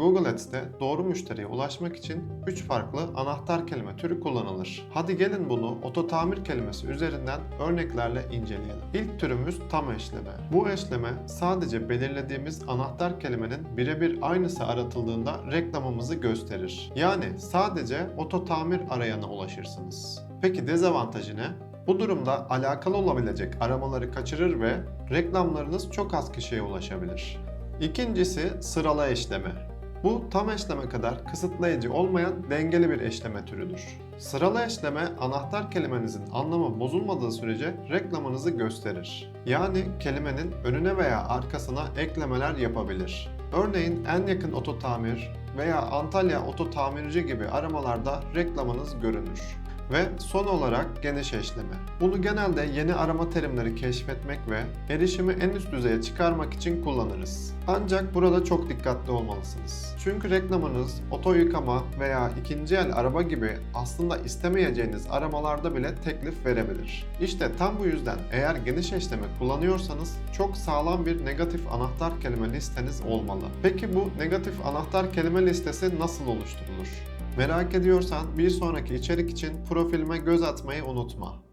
Google Ads'te doğru müşteriye ulaşmak için 3 farklı anahtar kelime türü kullanılır. Hadi gelin bunu ototamir kelimesi üzerinden örneklerle inceleyelim. İlk türümüz tam eşleme. Bu eşleme sadece belirlediğimiz anahtar kelimenin birebir aynısı aratıldığında reklamımızı gösterir. Yani sadece ototamir arayana ulaşırsınız. Peki dezavantajı ne? Bu durumda alakalı olabilecek aramaları kaçırır ve reklamlarınız çok az kişiye ulaşabilir. İkincisi sırala eşleme. Bu tam eşleme kadar kısıtlayıcı olmayan dengeli bir eşleme türüdür. Sıralı eşleme anahtar kelimenizin anlamı bozulmadığı sürece reklamınızı gösterir. Yani kelimenin önüne veya arkasına eklemeler yapabilir. Örneğin en yakın ototamir veya Antalya ototamirci gibi aramalarda reklamınız görünür. Ve son olarak geniş eşleme. Bunu genelde yeni arama terimleri keşfetmek ve erişimi en üst düzeye çıkarmak için kullanırız. Ancak burada çok dikkatli olmalısınız. Çünkü reklamınız oto yıkama veya ikinci el araba gibi aslında istemeyeceğiniz aramalarda bile teklif verebilir. İşte tam bu yüzden eğer geniş eşleme kullanıyorsanız çok sağlam bir negatif anahtar kelime listeniz olmalı. Peki bu negatif anahtar kelime listesi nasıl oluşturulur? Merak ediyorsan bir sonraki içerik için profilime göz atmayı unutma.